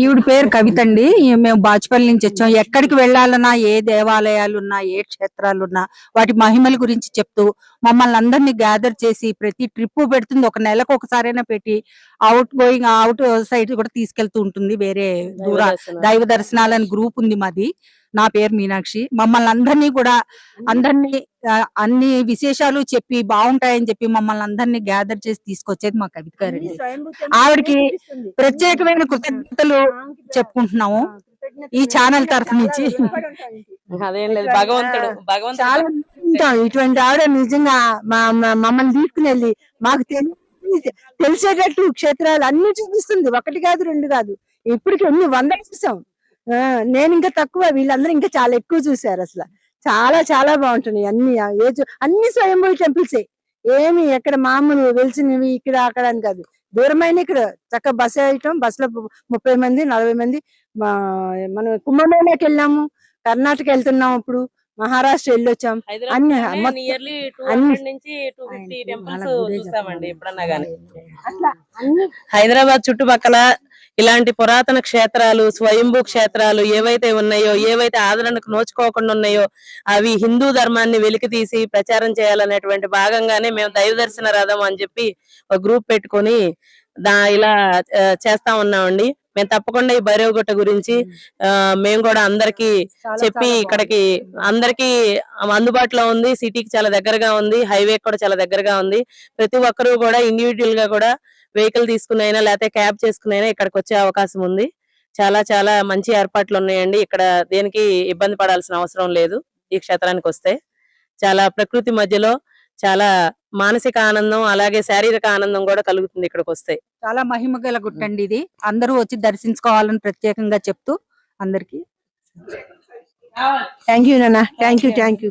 ఈవిడ పేరు కవిత అండి మేము బాచుపల్లి నుంచి వచ్చాం. ఎక్కడికి వెళ్ళాలన్నా ఏ దేవాలయాలు ఉన్నా ఏ క్షేత్రాలు ఉన్నా వాటి మహిమల గురించి చెప్తూ మమ్మల్ని అందరినీ గ్యాదర్ చేసి ప్రతి ట్రిప్ పెడుతుంది. ఒక నెలకు ఒకసారైనా పెట్టి అవుట్ గోయింగ్ అవుట్ సైడ్ కూడా తీసుకెళ్తూ ఉంటుంది. వేరే దూర దైవ దర్శనాలని గ్రూప్ ఉంది మాది. నా పేరు మీనాక్షి. మమ్మల్ని అందరినీ కూడా అందరినీ అన్ని విశేషాలు చెప్పి బాగుంటాయని చెప్పి మమ్మల్ని అందరినీ గ్యాదర్ చేసి తీసుకొచ్చేది మా కవిత గారండి ఆవిడకి ప్రత్యేకమైన కృతజ్ఞతలు చెప్పుకుంటున్నాము. ఈ ఛానల్ తరఫు నుంచి. అదేం లేదు. భగవంతుడు భగవంతుడు ఇటువంటి ఆవిడ నిజంగా మా- మమ్మల్ని తీసుకుని వెళ్ళి మాకు తెలి- తెలిసేటట్టు క్షేత్రాలు అన్ని చూపిస్తుంది. ఒకటి కాదు రెండు కాదు. ఇప్పటికి ఎన్ని వందలు చూసాం. నేను ఇంకా తక్కువ వీళ్ళందరూ ఇంకా చాలా ఎక్కువ చూసారు అసలు. చాలా చాలా బాగుంటున్నాయి అన్ని ఏజ్ అన్ని స్వయంభూ టెంపుల్సే. ఏమి ఎక్కడ మామూలు వెలిసినవి ఇక్కడ అక్కడ అని కాదు. దూరమైన ఇక్కడ చక్కగా బస్సు వేయటం బస్సులో ముప్పై మంది నలభై మంది మనం కుంభమేళకి వెళ్ళాము కర్ణాటక వెళ్తున్నాం ఇప్పుడు మహారాష్ట్ర వెళ్ళొచ్చాం. అన్ని అన్ని హైదరాబాద్ చుట్టుపక్కల ఇలాంటి పురాతన క్షేత్రాలు స్వయంభూ క్షేత్రాలు ఏవైతే ఉన్నాయో ఏవైతే ఆదరణకు నోచుకోకుండా ఉన్నాయో అవి హిందూ ధర్మాన్ని వెలికి తీసి ప్రచారం చేయాలనేటువంటి భాగంగానే మేము దైవ దర్శన రథం అని చెప్పి ఒక గ్రూప్ పెట్టుకొని దా ఇలా చేస్తా ఉన్నామండి. మేము తప్పకుండా ఈ భైరవగుట్ట గురించి మేము కూడా అందరికి చెప్పి ఇక్కడికి అందరికి అందుబాటులో ఉంది సిటీకి చాలా దగ్గరగా ఉంది హైవే కూడా చాలా దగ్గరగా ఉంది. ప్రతి ఒక్కరూ కూడా ఇండివిజువల్గా కూడా వెహికల్ తీసుకునైనా లేకపోతే క్యాబ్ చేసుకునైనా ఇక్కడికి వచ్చే అవకాశం ఉంది. చాలా చాలా మంచి ఏర్పాట్లు ఉన్నాయండి. ఇక్కడ దేనికి ఇబ్బంది పడాల్సిన అవసరం లేదు ఈ క్షేత్రానికి వస్తే. చాలా ప్రకృతి మధ్యలో చాలా మానసిక ఆనందం అలాగే శారీరక ఆనందం కూడా కలుగుతుంది ఇక్కడికి వస్తే. చాలా మహిమ గల గుట్టండి ఇది. అందరూ వచ్చి దర్శించుకోవాలని ప్రత్యేకంగా చెప్తూ అందరికి థ్యాంక్ యూ నాన్న. Thank you thank you.